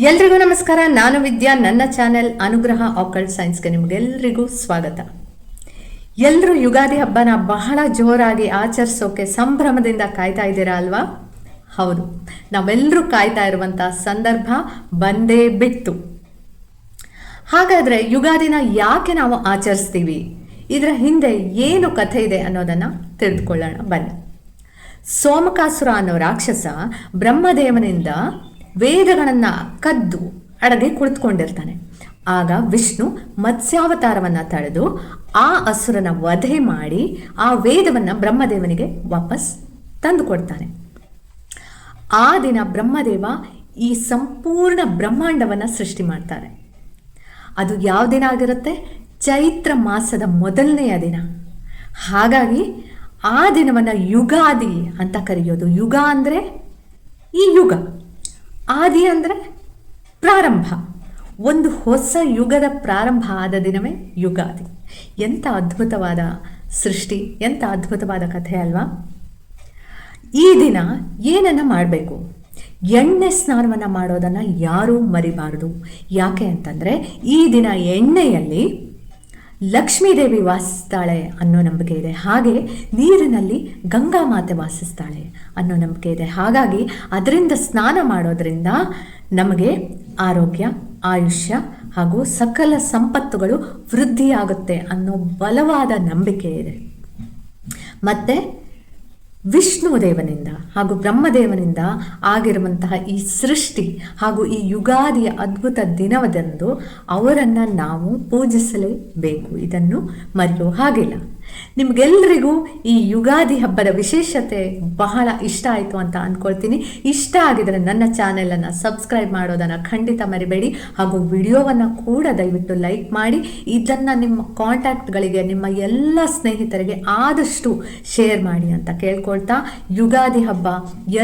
ಎಲ್ರಿಗೂ ನಮಸ್ಕಾರ. ನಾನು ವಿದ್ಯಾ, ನನ್ನ ಚಾನೆಲ್ ಅನುಗ್ರಹ ಆಕಲ್ಡ್ ಸೈನ್ಸ್ಗೆ ನಿಮಗೆಲ್ಲರಿಗೂ ಸ್ವಾಗತ. ಎಲ್ಲರೂ ಯುಗಾದಿ ಹಬ್ಬನ ಬಹಳ ಜೋರಾಗಿ ಆಚರಿಸೋಕೆ ಸಂಭ್ರಮದಿಂದ ಕಾಯ್ತಾ ಇದ್ದೀರಾ ಅಲ್ವಾ? ಹೌದು. ನಾವೆಲ್ಲರೂ ಕಾಯ್ತಾ ಇರುವಂಥ ಸಂದರ್ಭ ಬಂದೇ ಬಿತ್ತು. ಹಾಗಾದರೆ ಯುಗಾದಿನ ಯಾಕೆ ನಾವು ಆಚರಿಸ್ತೀವಿ? ಇದರ ಹಿಂದೆ ಏನು ಕಥೆ ಇದೆ ಅನ್ನೋದನ್ನು ತಿಳಿದುಕೊಳ್ಳೋಣ. ಬನ್ನಿ. ಸೋಮಕಾಸುರ ಅನ್ನೋ ರಾಕ್ಷಸ ಬ್ರಹ್ಮದೇವನಿಂದ ವೇದಗಳನ್ನು ಕದ್ದು ಅಡಗೆ ಕುಳಿತುಕೊಂಡಿರ್ತಾನೆ. ಆಗ ವಿಷ್ಣು ಮತ್ಸ್ಯಾವತಾರವನ್ನು ತಳೆದು ಆ ಅಸುರನ ವಧೆ ಮಾಡಿ ಆ ವೇದವನ್ನು ಬ್ರಹ್ಮದೇವನಿಗೆ ವಾಪಸ್ ತಂದು ಕೊಡ್ತಾನೆ. ಆ ದಿನ ಬ್ರಹ್ಮದೇವ ಈ ಸಂಪೂರ್ಣ ಬ್ರಹ್ಮಾಂಡವನ್ನು ಸೃಷ್ಟಿ ಮಾಡ್ತಾರೆ. ಅದು ಯಾವ ದಿನ ಆಗಿರುತ್ತೆ? ಚೈತ್ರ ಮಾಸದ ಮೊದಲನೆಯ ದಿನ. ಹಾಗಾಗಿ ಆ ದಿನವನ್ನು ಯುಗಾದಿ ಅಂತ ಕರೆಯೋದು. ಯುಗ ಅಂದರೆ ಈ ಯುಗ. ಆದಿ ಅಂದರೆ ಪ್ರಾರಂಭ. ಒಂದು ಹೊಸ ಯುಗದ ಪ್ರಾರಂಭ ಆದ ದಿನವೇ ಯುಗಾದಿ. ಎಂಥ ಅದ್ಭುತವಾದ ಸೃಷ್ಟಿ, ಎಂಥ ಅದ್ಭುತವಾದ ಕಥೆ ಅಲ್ವಾ? ಈ ದಿನ ಏನನ್ನು ಮಾಡಬೇಕು? ಎಣ್ಣೆ ಸ್ನಾನವನ್ನು ಮಾಡೋದನ್ನು ಯಾರೂ ಮರಿಬಾರದು. ಯಾಕೆ ಅಂತಂದರೆ ಈ ದಿನ ಎಣ್ಣೆಯಲ್ಲಿ ಲಕ್ಷ್ಮೀದೇವಿ ವಾಸಿಸ್ತಾಳೆ ಅನ್ನೋ ನಂಬಿಕೆ ಇದೆ. ಹಾಗೆ ನೀರಿನಲ್ಲಿ ಗಂಗಾ ಮಾತೆ ವಾಸಿಸ್ತಾಳೆ ಅನ್ನೋ ನಂಬಿಕೆ ಇದೆ. ಹಾಗಾಗಿ ಅದರಿಂದ ಸ್ನಾನ ಮಾಡೋದ್ರಿಂದ ನಮಗೆ ಆರೋಗ್ಯ, ಆಯುಷ್ಯ ಹಾಗೂ ಸಕಲ ಸಂಪತ್ತುಗಳು ವೃದ್ಧಿಯಾಗುತ್ತೆ ಅನ್ನೋ ಬಲವಾದ ನಂಬಿಕೆ ಇದೆ. ಮತ್ತು ವಿಷ್ಣು ದೇವನಿಂದ ಹಾಗೂ ಬ್ರಹ್ಮದೇವನಿಂದ ಆಗಿರುವಂತಹ ಈ ಸೃಷ್ಟಿ ಹಾಗೂ ಈ ಯುಗಾದಿಯ ಅದ್ಭುತ ದಿನವದಂದು ಅವರನ್ನು ನಾವು ಪೂಜಿಸಲೇಬೇಕು. ಇದನ್ನು ಮರೆಯೋ ಹಾಗಿಲ್ಲ. ನಿಮಗೆಲ್ಲರಿಗೂ ಈ ಯುಗಾದಿ ಹಬ್ಬದ ವಿಶೇಷತೆ ಬಹಳ ಇಷ್ಟ ಆಯಿತು ಅಂತ ಅಂದ್ಕೊಳ್ತೀನಿ ಇಷ್ಟ ಆಗಿದರೆ ನನ್ನ ಚಾನೆಲನ್ನು ಸಬ್ಸ್ಕ್ರೈಬ್ ಮಾಡೋದನ್ನು ಖಂಡಿತ ಮರಿಬೇಡಿ. ಹಾಗೂ ವಿಡಿಯೋವನ್ನು ಕೂಡ ದಯವಿಟ್ಟು ಲೈಕ್ ಮಾಡಿ. ಇದನ್ನು ನಿಮ್ಮ ಕಾಂಟ್ಯಾಕ್ಟ್ಗಳಿಗೆ, ನಿಮ್ಮ ಎಲ್ಲ ಸ್ನೇಹಿತರಿಗೆ ಆದಷ್ಟು ಶೇರ್ ಮಾಡಿ ಅಂತ ಕೇಳ್ಕೊಳ್ತಾ ಯುಗಾದಿ ಹಬ್ಬ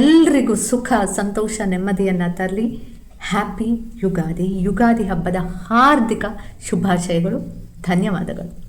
ಎಲ್ರಿಗೂ ಸುಖ, ಸಂತೋಷ, ನೆಮ್ಮದಿಯನ್ನು ತರಲಿ. ಹ್ಯಾಪಿ ಯುಗಾದಿ. ಯುಗಾದಿ ಹಬ್ಬದ ಹಾರ್ದಿಕ ಶುಭಾಶಯಗಳು. ಧನ್ಯವಾದಗಳು.